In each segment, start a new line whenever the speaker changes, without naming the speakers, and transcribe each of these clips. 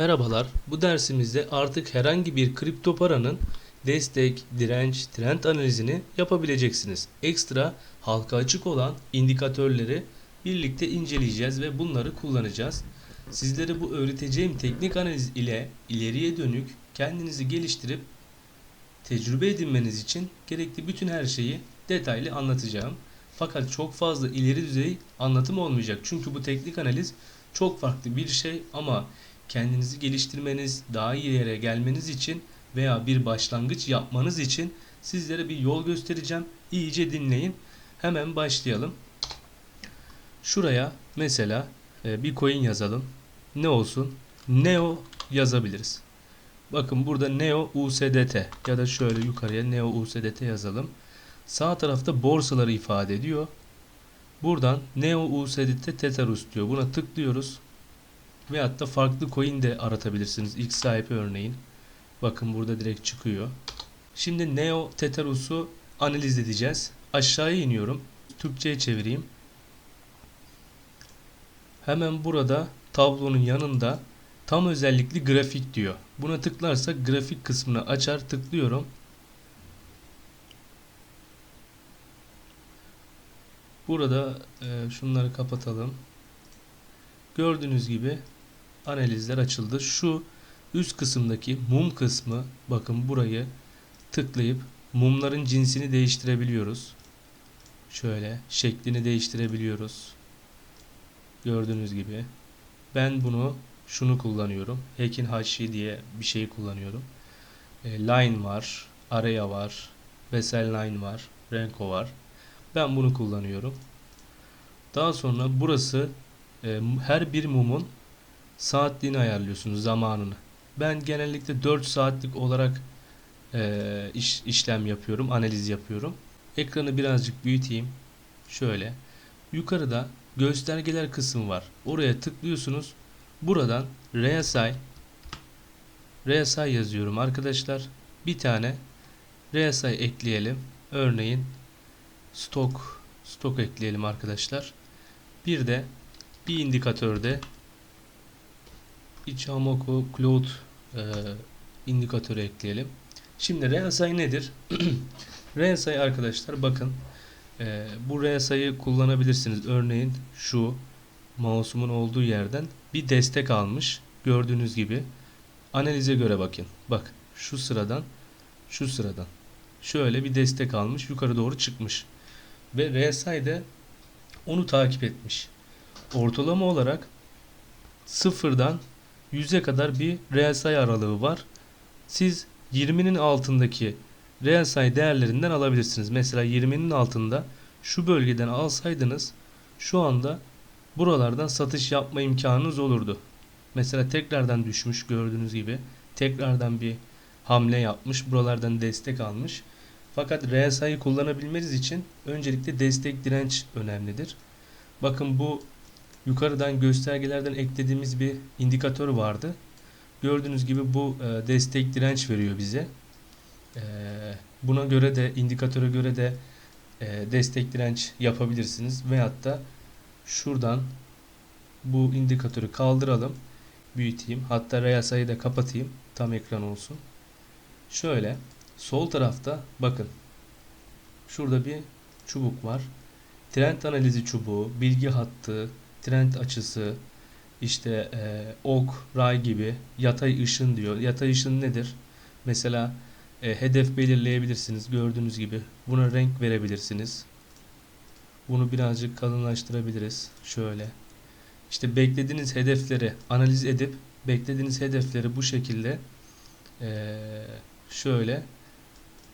Merhabalar. Bu dersimizde artık herhangi bir kripto paranın destek, direnç, trend analizini yapabileceksiniz. Ekstra halka açık olan indikatörleri birlikte inceleyeceğiz ve bunları kullanacağız. Sizlere bu öğreteceğim teknik analiz ile ileriye dönük kendinizi geliştirip tecrübe edinmeniz için gerekli bütün her şeyi detaylı anlatacağım. Fakat çok fazla ileri düzey anlatım olmayacak. Çünkü bu teknik analiz çok farklı bir şey ama kendinizi geliştirmeniz, daha iyi yere gelmeniz için veya bir başlangıç yapmanız için sizlere bir yol göstereceğim. İyice dinleyin. Hemen başlayalım. Şuraya mesela e, bir coin yazalım. Ne olsun? Neo yazabiliriz. Bakın burada Neo USDT ya da şöyle yukarıya Neo USDT yazalım. Sağ tarafta borsaları ifade ediyor. Buradan Neo USDT Tetherus diyor. Buna tıklıyoruz. Veyahut da farklı coin de aratabilirsiniz. X sahibi örneğin. Bakın burada direkt çıkıyor. Şimdi Neo Tetherus'u analiz edeceğiz. Aşağıya iniyorum. Türkçe'ye çevireyim. Hemen burada tablonun yanında tam özellikli grafik diyor. Buna tıklarsak grafik kısmını açar. Tıklıyorum. Burada e, şunları kapatalım. Gördüğünüz gibi analizler açıldı. Şu üst kısımdaki mum kısmı bakın burayı tıklayıp mumların cinsini değiştirebiliyoruz. Şöyle şeklini değiştirebiliyoruz. Gördüğünüz gibi. Ben bunu şunu kullanıyorum. Hekin Hashi diye bir şey kullanıyorum. E, line var, Area var, Vessel Line var, Renko var. Ben bunu kullanıyorum. Daha sonra burası e, her bir mumun saatliğini ayarlıyorsunuz zamanını. Ben genellikle 4 saatlik olarak e, iş, işlem yapıyorum, analiz yapıyorum. Ekranı birazcık büyüteyim. Şöyle. Yukarıda göstergeler kısmı var. Oraya tıklıyorsunuz. Buradan RSI RSI yazıyorum arkadaşlar. Bir tane RSI ekleyelim. Örneğin stok stok ekleyelim arkadaşlar. Bir de bir indikatörde Ichimoku Cloud e, indikatörü ekleyelim. Şimdi RSI nedir? RSI arkadaşlar bakın e, bu RSI'yi kullanabilirsiniz. Örneğin şu mouse'umun olduğu yerden bir destek almış. Gördüğünüz gibi analize göre bakın. Bak şu sıradan şu sıradan şöyle bir destek almış. Yukarı doğru çıkmış. Ve RSI de onu takip etmiş. Ortalama olarak sıfırdan 100'e kadar bir RSI aralığı var. Siz 20'nin altındaki RSI değerlerinden alabilirsiniz. Mesela 20'nin altında şu bölgeden alsaydınız şu anda buralardan satış yapma imkanınız olurdu. Mesela tekrardan düşmüş gördüğünüz gibi. Tekrardan bir hamle yapmış. Buralardan destek almış. Fakat RSI'yi kullanabilmeniz için öncelikle destek direnç önemlidir. Bakın bu yukarıdan göstergelerden eklediğimiz bir indikatör vardı. Gördüğünüz gibi bu e, destek direnç veriyor bize. E, buna göre de indikatöre göre de e, destek direnç yapabilirsiniz. Veyahut da şuradan bu indikatörü kaldıralım. Büyüteyim. Hatta RSI'yi da kapatayım. Tam ekran olsun. Şöyle sol tarafta bakın. Şurada bir çubuk var. Trend analizi çubuğu, bilgi hattı, trend açısı, işte e, ok, ray gibi yatay ışın diyor. Yatay ışın nedir? Mesela e, hedef belirleyebilirsiniz. Gördüğünüz gibi buna renk verebilirsiniz. Bunu birazcık kalınlaştırabiliriz. Şöyle. İşte beklediğiniz hedefleri analiz edip beklediğiniz hedefleri bu şekilde e, şöyle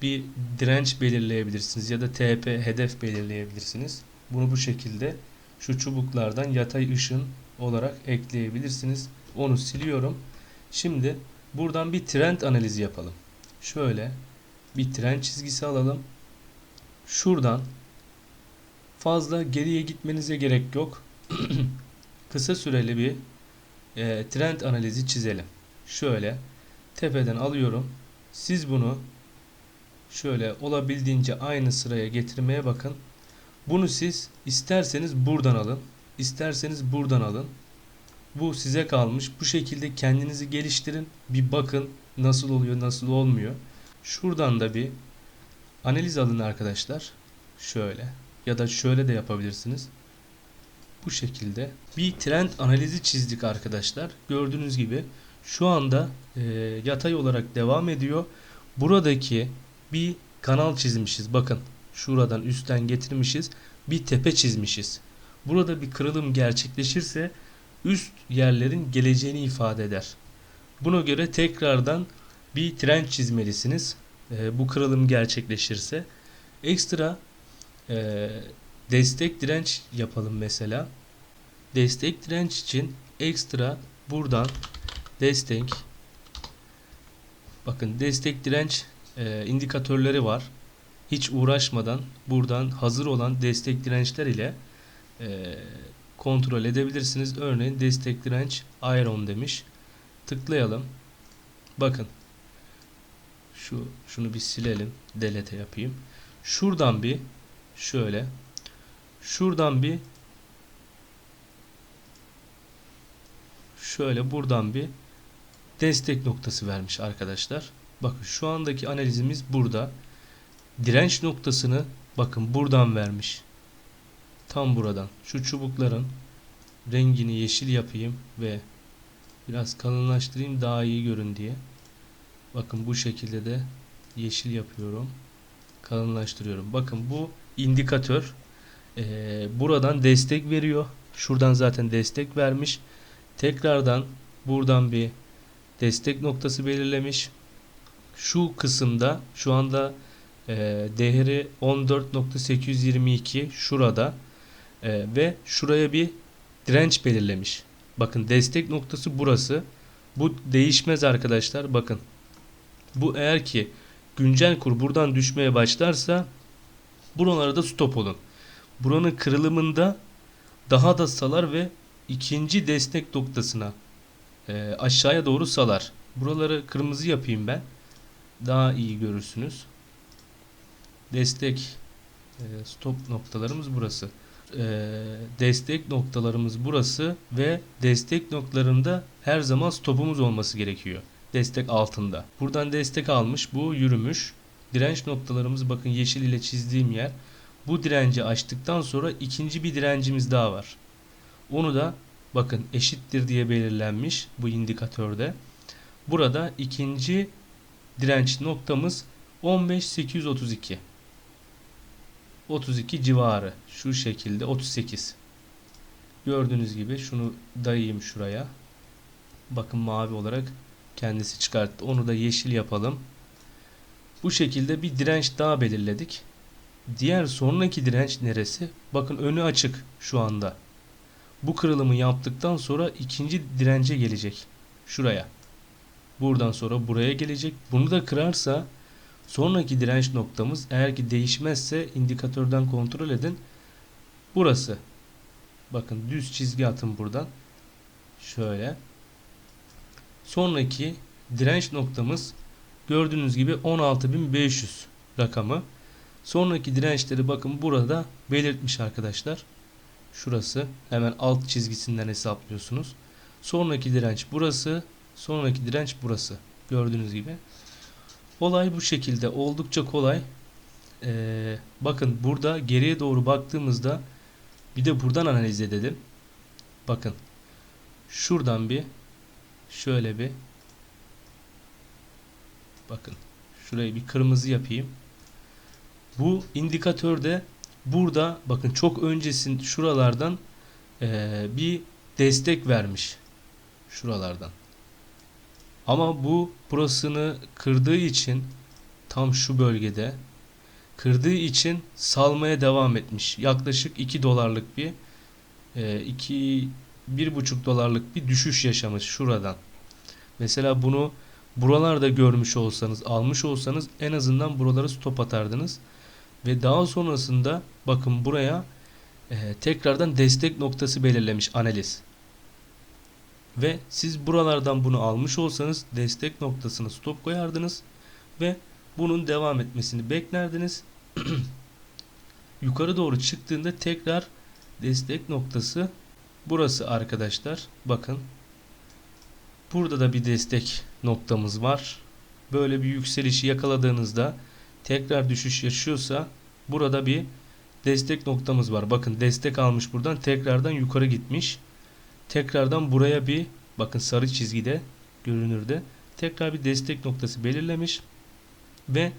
bir direnç belirleyebilirsiniz ya da TP hedef belirleyebilirsiniz. Bunu bu şekilde şu çubuklardan yatay ışın olarak ekleyebilirsiniz. Onu siliyorum. Şimdi buradan bir trend analizi yapalım. Şöyle bir trend çizgisi alalım. Şuradan fazla geriye gitmenize gerek yok. Kısa süreli bir e, trend analizi çizelim. Şöyle tepeden alıyorum. Siz bunu şöyle olabildiğince aynı sıraya getirmeye bakın. Bunu siz isterseniz buradan alın. isterseniz buradan alın. Bu size kalmış. Bu şekilde kendinizi geliştirin. Bir bakın nasıl oluyor, nasıl olmuyor. Şuradan da bir analiz alın arkadaşlar. Şöyle ya da şöyle de yapabilirsiniz. Bu şekilde bir trend analizi çizdik arkadaşlar. Gördüğünüz gibi şu anda e, yatay olarak devam ediyor. Buradaki bir kanal çizmişiz. Bakın şuradan üstten getirmişiz. Bir tepe çizmişiz. Burada bir kırılım gerçekleşirse üst yerlerin geleceğini ifade eder. Buna göre tekrardan bir trend çizmelisiniz. E, bu kırılım gerçekleşirse. Ekstra e, destek direnç yapalım mesela. Destek direnç için ekstra buradan destek bakın destek direnç e, indikatörleri var. Hiç uğraşmadan buradan hazır olan destek dirençler ile e, kontrol edebilirsiniz. Örneğin destek direnç iron demiş. Tıklayalım. Bakın. Şu şunu bir silelim. Delete yapayım. Şuradan bir şöyle şuradan bir şöyle buradan bir destek noktası vermiş arkadaşlar. Bakın şu andaki analizimiz burada. Direnç noktasını bakın buradan vermiş. Tam buradan. Şu çubukların rengini yeşil yapayım ve biraz kalınlaştırayım daha iyi görün diye. Bakın bu şekilde de yeşil yapıyorum. Kalınlaştırıyorum. Bakın bu indikatör ee, buradan destek veriyor. Şuradan zaten destek vermiş. Tekrardan buradan bir destek noktası belirlemiş. Şu kısımda şu anda e, değeri 14.822 şurada e, ve şuraya bir direnç belirlemiş. Bakın destek noktası burası. Bu değişmez arkadaşlar. Bakın. Bu eğer ki güncel kur buradan düşmeye başlarsa buralara da stop olun. Buranın kırılımında daha da salar ve ikinci destek noktasına e, aşağıya doğru salar. Buraları kırmızı yapayım ben. Daha iyi görürsünüz. Destek e, stop noktalarımız burası. E, destek noktalarımız burası ve destek noktalarında her zaman stopumuz olması gerekiyor. Destek altında. Buradan destek almış. Bu yürümüş. Direnç noktalarımız bakın yeşil ile çizdiğim yer. Bu direnci açtıktan sonra ikinci bir direncimiz daha var. Onu da bakın eşittir diye belirlenmiş bu indikatörde. Burada ikinci direnç noktamız 15832. 32 civarı. Şu şekilde 38. Gördüğünüz gibi şunu dayayayım şuraya. Bakın mavi olarak kendisi çıkarttı. Onu da yeşil yapalım. Bu şekilde bir direnç daha belirledik. Diğer sonraki direnç neresi? Bakın önü açık şu anda. Bu kırılımı yaptıktan sonra ikinci dirence gelecek. Şuraya. Buradan sonra buraya gelecek. Bunu da kırarsa sonraki direnç noktamız eğer ki değişmezse indikatörden kontrol edin. Burası. Bakın düz çizgi atın buradan. Şöyle. Sonraki direnç noktamız gördüğünüz gibi 16.500 rakamı. Sonraki dirençleri bakın burada belirtmiş arkadaşlar. Şurası hemen alt çizgisinden hesaplıyorsunuz. Sonraki direnç burası. Sonraki direnç burası. Gördüğünüz gibi. Olay bu şekilde. Oldukça kolay. Ee, bakın burada geriye doğru baktığımızda bir de buradan analiz edelim. Bakın. Şuradan bir şöyle bir bakın. Şurayı bir kırmızı yapayım. Bu indikatörde burada bakın çok öncesin şuralardan e, bir destek vermiş. Şuralardan. Ama bu burasını kırdığı için tam şu bölgede kırdığı için salmaya devam etmiş. Yaklaşık 2 dolarlık bir e, 2 1,5 dolarlık bir düşüş yaşamış şuradan. Mesela bunu buralarda görmüş olsanız, almış olsanız en azından buraları stop atardınız. Ve daha sonrasında bakın buraya e, tekrardan destek noktası belirlemiş analiz. Ve siz buralardan bunu almış olsanız destek noktasına stop koyardınız ve bunun devam etmesini beklerdiniz. Yukarı doğru çıktığında tekrar destek noktası Burası arkadaşlar bakın. Burada da bir destek noktamız var. Böyle bir yükselişi yakaladığınızda tekrar düşüş yaşıyorsa burada bir destek noktamız var. Bakın destek almış buradan tekrardan yukarı gitmiş. Tekrardan buraya bir bakın sarı çizgide görünürde tekrar bir destek noktası belirlemiş ve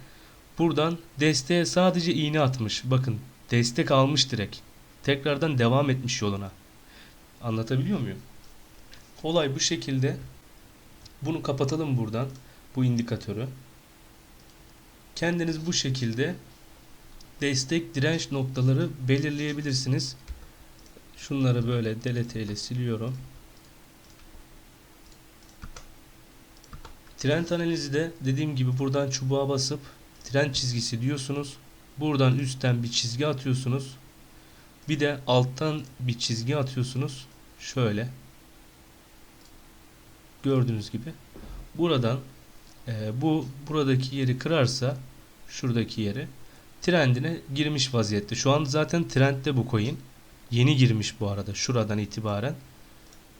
buradan desteğe sadece iğne atmış. Bakın destek almış direkt. Tekrardan devam etmiş yoluna. Anlatabiliyor muyum? Olay bu şekilde. Bunu kapatalım buradan. Bu indikatörü. Kendiniz bu şekilde destek direnç noktaları belirleyebilirsiniz. Şunları böyle delete ile siliyorum. Trend analizi de dediğim gibi buradan çubuğa basıp trend çizgisi diyorsunuz. Buradan üstten bir çizgi atıyorsunuz. Bir de alttan bir çizgi atıyorsunuz. Şöyle. Gördüğünüz gibi. Buradan e, bu buradaki yeri kırarsa şuradaki yeri trendine girmiş vaziyette. Şu an zaten trendde bu coin. Yeni girmiş bu arada şuradan itibaren.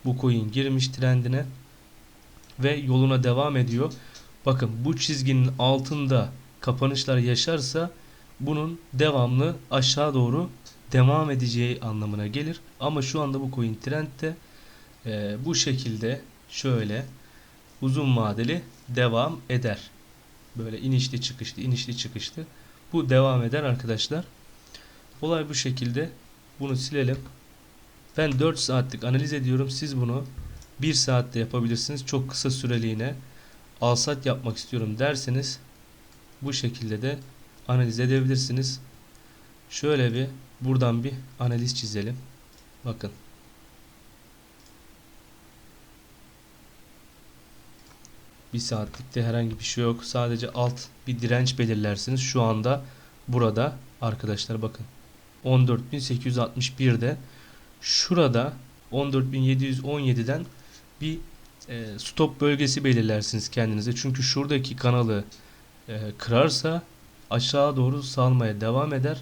Bu coin girmiş trendine ve yoluna devam ediyor. Bakın bu çizginin altında kapanışlar yaşarsa bunun devamlı aşağı doğru devam edeceği anlamına gelir. Ama şu anda bu coin trendde e, bu şekilde şöyle uzun vadeli devam eder. Böyle inişli çıkışlı inişli çıkışlı. Bu devam eder arkadaşlar. Olay bu şekilde. Bunu silelim. Ben 4 saatlik analiz ediyorum. Siz bunu 1 saatte yapabilirsiniz. Çok kısa süreliğine alsat yapmak istiyorum derseniz bu şekilde de analiz edebilirsiniz. Şöyle bir buradan bir analiz çizelim. Bakın. Bir saatlikte herhangi bir şey yok. Sadece alt bir direnç belirlersiniz. Şu anda burada arkadaşlar bakın. 14.861'de şurada 14.717'den bir e, stop bölgesi belirlersiniz kendinize. Çünkü şuradaki kanalı e, kırarsa aşağı doğru salmaya devam eder.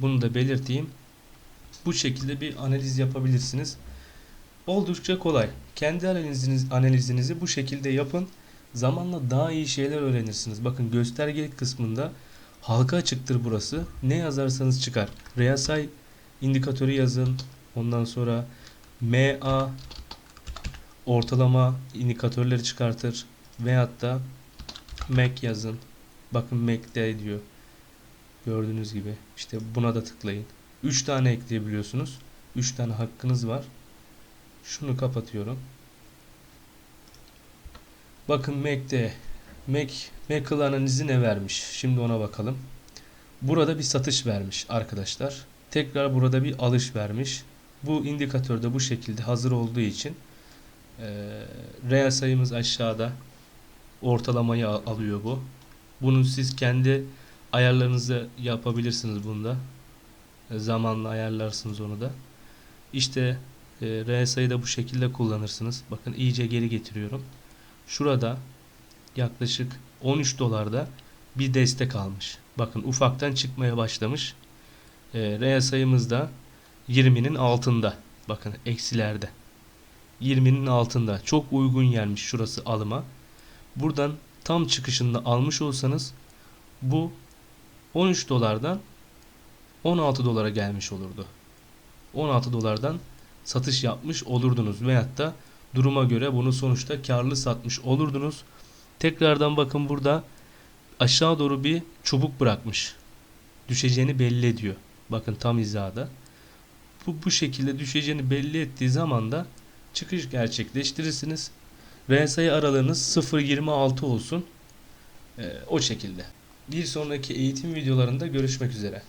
Bunu da belirteyim. Bu şekilde bir analiz yapabilirsiniz. Oldukça kolay. Kendi analiziniz, analizinizi bu şekilde yapın. Zamanla daha iyi şeyler öğrenirsiniz. Bakın göstergelik kısmında halka açıktır burası. Ne yazarsanız çıkar. RSI indikatörü yazın. Ondan sonra MA ortalama indikatörleri çıkartır. Veyahut da MAC yazın. Bakın MAC'de diyor. Gördüğünüz gibi. İşte buna da tıklayın. 3 tane ekleyebiliyorsunuz. 3 tane hakkınız var. Şunu kapatıyorum. Bakın Mac'de Mac, Mac analizi ne vermiş? Şimdi ona bakalım. Burada bir satış vermiş arkadaşlar. Tekrar burada bir alış vermiş. Bu indikatörde bu şekilde hazır olduğu için e, reel sayımız aşağıda ortalamayı al alıyor bu. Bunu siz kendi ayarlarınızı yapabilirsiniz bunda. E, zamanla ayarlarsınız onu da. İşte e, reel sayı da bu şekilde kullanırsınız. Bakın iyice geri getiriyorum. Şurada yaklaşık 13 dolarda bir destek almış. Bakın ufaktan çıkmaya başlamış. E, reel sayımız da 20'nin altında. Bakın eksilerde. 20'nin altında. Çok uygun yermiş şurası alıma. Buradan tam çıkışında almış olsanız bu 13 dolardan 16 dolara gelmiş olurdu. 16 dolardan satış yapmış olurdunuz veyahut da duruma göre bunu sonuçta karlı satmış olurdunuz. Tekrardan bakın burada aşağı doğru bir çubuk bırakmış. Düşeceğini belli ediyor. Bakın tam hizada. Bu, bu şekilde düşeceğini belli ettiği zaman da çıkış gerçekleştirirsiniz. RSI aralığınız 0.26 olsun. Ee, o şekilde. Bir sonraki eğitim videolarında görüşmek üzere.